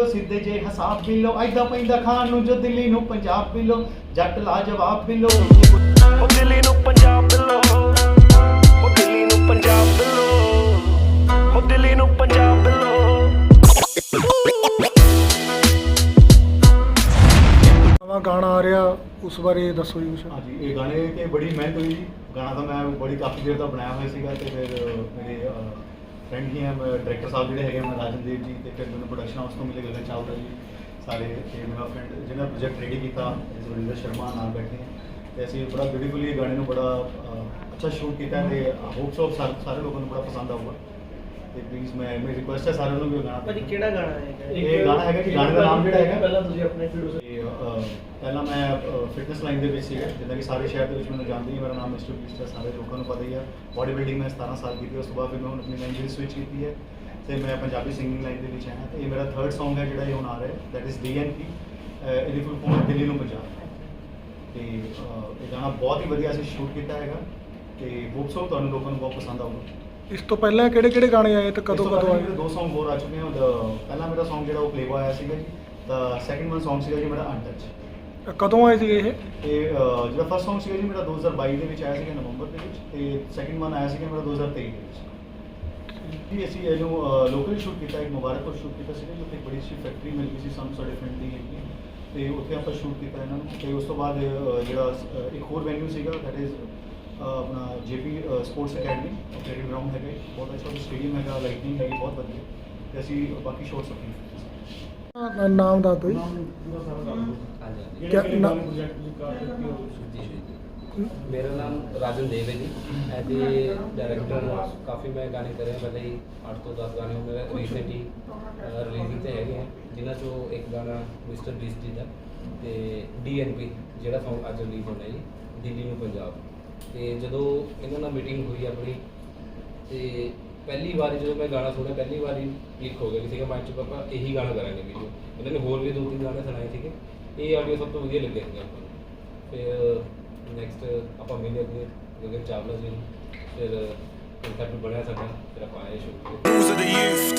ਬਿੱਲੋ ਸਿੱਧੇ ਜੇ ਹਿਸਾਬ ਬਿੱਲੋ ਐਦਾਂ ਪੈਂਦਾ ਖਾਣ ਨੂੰ ਜੋ ਦਿੱਲੀ ਨੂੰ ਪੰਜਾਬ ਬਿੱਲੋ ਜੱਟ ਲਾ ਜਵਾਬ ਬਿੱਲੋ ਉਹ ਦਿੱਲੀ ਨੂੰ ਪੰਜਾਬ ਬਿੱਲੋ ਉਹ ਦਿੱਲੀ ਨੂੰ ਪੰਜਾਬ ਬਿੱਲੋ ਉਹ ਦਿੱਲੀ ਨੂੰ ਪੰਜਾਬ ਬਿੱਲੋ ਨਵਾਂ ਗਾਣਾ ਆ ਰਿਹਾ ਉਸ ਬਾਰੇ ਦੱਸੋ ਜੀ ਕੁਛ। ਹਾਂਜੀ ਇਹ ਗਾਣੇ ਤੇ ਬੜੀ ਮਿਹਨਤ ਹੋਈ ਜੀ। ਗਾਣਾ ਤਾਂ ਮੈਂ ਬੜੀ ਕਾਫੀ ਦੇਰ ਦਾ ਬਣਾਇਆ ਹੋਇਆ ਸੀਗਾ ਤੇ ਫਿਰ ਮੇਰੇ ਫਰੈਂਡ ਹੀ ਹੈ ਡਾਇਰੈਕਟਰ ਸਾਹਿਬ ਜਿਹੜੇ ਹੈਗੇ ਮੈਂ ਰਾਜਨਦੀਪ ਜੀ ਤੇ ਫਿਰ ਮੈਨੂੰ ਪ੍ਰੋਡਕਸ਼ਨ ਹਾਊਸ ਤੋਂ ਮਿਲੇ ਗੱਲਾਂ ਚਾਵਲਾ ਜੀ ਸਾਰੇ ਤੇ ਮੇਰਾ ਫਰੈਂਡ ਜਿਹਨਾਂ ਪ੍ਰੋਜੈਕਟ ਰੈਡੀ ਕੀਤਾ, ਜਸਵਿੰਦਰ ਸ਼ਰਮਾ ਨਾਲ ਬੈਠੇ ਹਾਂ। ਤੇ ਅਸੀਂ ਬੜਾ ਬਿਊਟੀਫੁਲੀ ਗਾਣੇ ਨੂੰ ਬੜਾ ਅੱਛਾ ਸ਼ੂਟ ਕੀਤਾ ਤੇ ਹੋਪ ਸੋ, ਸਾਰੇ ਲੋਕਾਂ ਨੂੰ ਬੜਾ ਪਸੰਦ ਆਊਗਾ ਤੇ ਪਲੀਜ਼ ਮੈਂ ਮੇਰੀ ਰਿਕੁਐਸਟ ਹੈ ਸਾਰਿਆਂ ਨੂੰ ਵੀ ਇਹ ਗਾਣਾ ਭਾਜੀ ਕਿਹੜਾ ਗਾਣਾ ਹੈ? ਇਹ ਗਾਣਾ ਹੈਗਾ ਕਿ ਗਾਣੇ ਦਾ ਨਾਮ ਜਿਹੜਾ ਹੈਗਾ। ਪਹਿਲਾਂ ਤੁਸੀਂ ਆਪਣੇ ਅਹ, ਪਹਿਲਾਂ ਮੈਂ ਫਿਟਨੈਸ ਲਾਈਨ ਦੇ ਵਿੱਚ ਸੀਗਾ ਜਿੱਦਾਂ ਕਿ ਸਾਰੇ ਸ਼ਹਿਰ ਦੇ ਵਿੱਚ ਮੈਨੂੰ ਜਾਣਦੇ ਹੀ ਮੇਰਾ ਨਾਮ ਮਿਸਟਰ ਬੀਸਟ ਹੈ ਸਾਰੇ ਲੋਕਾਂ ਨੂੰ ਪਤਾ ਹੀ ਆ। ਬਾਡੀ ਬਿਲਡਿੰਗ ਮੈਂ 17 ਸਾਲ ਕੀਤੀ ਉਸ ਤੋਂ ਬਾਅਦ ਫਿਰ ਮੈਂ ਹੁਣ ਆਪਣੀ ਲਾਈਨ ਜਿਹੜੀ ਸਵਿਚ ਕੀਤੀ ਹੈ ਤੇ ਮੈਂ ਪੰਜਾਬੀ ਸਿੰਗਿੰਗ ਲਾਈਨ ਦੇ ਵਿੱਚ ਆਇਆ ਤੇ ਇਹ ਮੇਰਾ ਥਰਡ Song ਹੈ ਜਿਹੜਾ ਇਹ ਹੁਣ ਆ ਰਿਹਾ ਦੈਟ ਇਜ਼ ਡੀਐਨਪੀ ਇਹਦੀ ਫੁੱਲ ਫਾਰਮ ਹੈ ਦਿੱਲੀ ਨੂੰ ਪੰਜਾਬ। ਤੇ ਇਹ ਗਾਣਾ ਬਹੁਤ ਹੀ ਵਧੀਆ ਅਸੀਂ ਸ਼ੂਟ ਕੀਤਾ ਹੈਗਾ ਤੇ ਹੋਪ ਸੋ ਤੁਹਾਨੂੰ ਲੋਕਾਂ ਨੂੰ ਬਹੁਤ ਪਸੰਦ ਆਊਗਾ। ਇਸ ਤੋਂ ਪਹਿਲਾਂ ਕਿਹੜੇ ਕਿਹੜੇ ਗਾਣੇ ਆਏ ਤੇ ਕਦੋਂ ਕਦੋਂ ਆਏ ਦੋ Song ਹੋਰ ਆ ਚੁੱਕੇ ਹਨ ਪਹਿਲਾ ਮੇਰਾ Song ਜਿਹੜਾ ਉਹ ਪਲੇਬॉय ਆਇਆ ਸੀਗਾ ਜੀ ਤਾਂ ਸੈਕਿੰਡ ਵਨ Song ਸੀਗਾ ਜੀ ਮੇਰਾ ਅਨਟੱਚ ਕਦੋਂ ਆਏ ਸੀ ਇਹ? ਤੇ ਅਹ, ਜਿਹੜਾ ਫਸਟ Song ਸੀਗਾ ਜੀ ਮੇਰਾ 2022 ਦੇ ਵਿੱਚ ਆਇਆ ਸੀਗਾ ਨਵੰਬਰ ਦੇ ਵਿੱਚ ਤੇ ਸੈਕਿੰਡ ਵਨ ਆਇਆ ਸੀਗਾ ਮੇਰਾ 2023 ਦੇ ਵਿੱਚ। ਜੀ ਅਸੀਂ ਇਹਨੂੰ ਲੋਕਲੀ ਸ਼ੂਟ ਕੀਤਾ ਇੱਕ ਮੁਬਾਰਕਪੁਰ ਸ਼ੂਟ ਕੀਤਾ ਸੀਗਾ ਜਿੱਥੇ ਇੱਕ ਬੜੀ ਅੱਛੀ ਫੈਕਟਰੀ ਮਿਲ ਗਈ ਸੀ ਸਾਨੂੰ ਸਾਡੇ ਫਰੈਂਡ ਦੀ ਹੈਗੀ ਹੈ। ਤੇ ਉੱਥੇ ਆਪਾਂ ਸ਼ੂਟ ਕੀਤਾ ਇਹਨਾਂ ਨੂੰ ਤੇ ਉਸ ਤੋਂ ਬਾਅਦ ਅਹ, ਜਿਹੜਾ ਅਹ, ਇੱਕ ਹੋਰ ਵੈਨਿਊ ਸੀਗਾ ਦੈਟ ਇਜ਼ ਆਪਣਾ JP sports academy cricket ground ਹੈਗਾ। ਬਹੁਤ ਅੱਛਾ ਸਟੇਡੀਅਮ ਹੈਗਾ ਲਾਈਟਨਿੰਗ ਹੈਗੀ ਬਹੁਤ ਵਧੀਆ। ਤੇ ਅਸੀਂ ਬਾਕੀ ਸ਼ੋਟਸ ਆਪਣੇ ਨਾ- ਨਾਮ ਦਿਓ ਜੀ। ਹਾਂਜੀ ਕਿਆ ਨਾ- ਜੀ। ਜੀ ਮੇਰਾ ਨਾਮ ਰਾਜਨ ਦੇਵ ਹੈ ਜੀ। ਐਜ਼ ਏ ਡਾਇਰੈਕਟਰ ਕਾਫੀ ਮੈਂ ਗਾਣੇ ਕਰੇ ਹਾਂ। ਪਹਿਲੇ ਹੀ 8 ਤੋਂ 10 ਗਾਣੇ ਮੇਰੇ ਰੀਸੈਂਟਲੀ ਰਿਲੀਜ਼ਿੰਗ ਤੇ ਹੈਗੇ ਆ। ਜਿਨ੍ਹਾਂ ਚੋਂ ਇੱਕ ਗਾਣਾ ਮਿਸਟਰ ਬੀਸਟ ਦਾ ਤੇ ਡੀਐਨਪੀ ਜਿਹੜਾ Song ਅੱਜ ਰਿਲੀਜ਼ ਹੋਣਾ ਜੀ। ਦਿੱਲੀ ਨੂੰ ਪੰਜਾਬ। ਤੇ ਜਦੋਂ ਇਹਨਾਂ ਨਾਲ ਮੀਟਿੰਗ ਹੋਈ ਆਪਣੀ, ਤੇ ਪਹਿਲੀ ਵਾਰੀ ਜਦੋਂ ਮੈਂ ਗਾਣਾ ਸੁਣਿਆ, ਪਹਿਲੀ ਵਾਰੀ ਕਲਿੱਕ ਹੋ ਗਿਆ ਕਿ ਸੀਗਾ ਮਾਈਂਡ 'ਚ ਪਾਪਾ ਇਹੀ ਗਾਣਾ ਕਰਾਂਗੇ ਵੀਡੀਓ ਇਹਨਾਂ ਨੇ ਹੋਰ ਵੀ ਦੋ ਤਿੰਨ ਗਾਣੇ ਸੁਣਾਏ ਸੀਗੇ। ਇਹ ਆਡੀਓ ਸਭ ਤੋਂ ਵਧੀਆ ਲੱਗਿਆ ਸੀਗਾ ਆਪਾਂ ਨੂੰ। ਫਿਰ ਨੈਕਸਟ ਆਪਾਂ ਮਿਲੇ ਅੱਗੇ ਗਗਨ ਚਾਵਲਾ ਜੀ ਨੂੰ। ਫਿਰ ਕੰਸੈਪਟ ਬਣਿਆ ਸਾਡਾ, ਫਿਰ ਆਪਾਂ ਆਏ ਸ਼ੁਰੂ News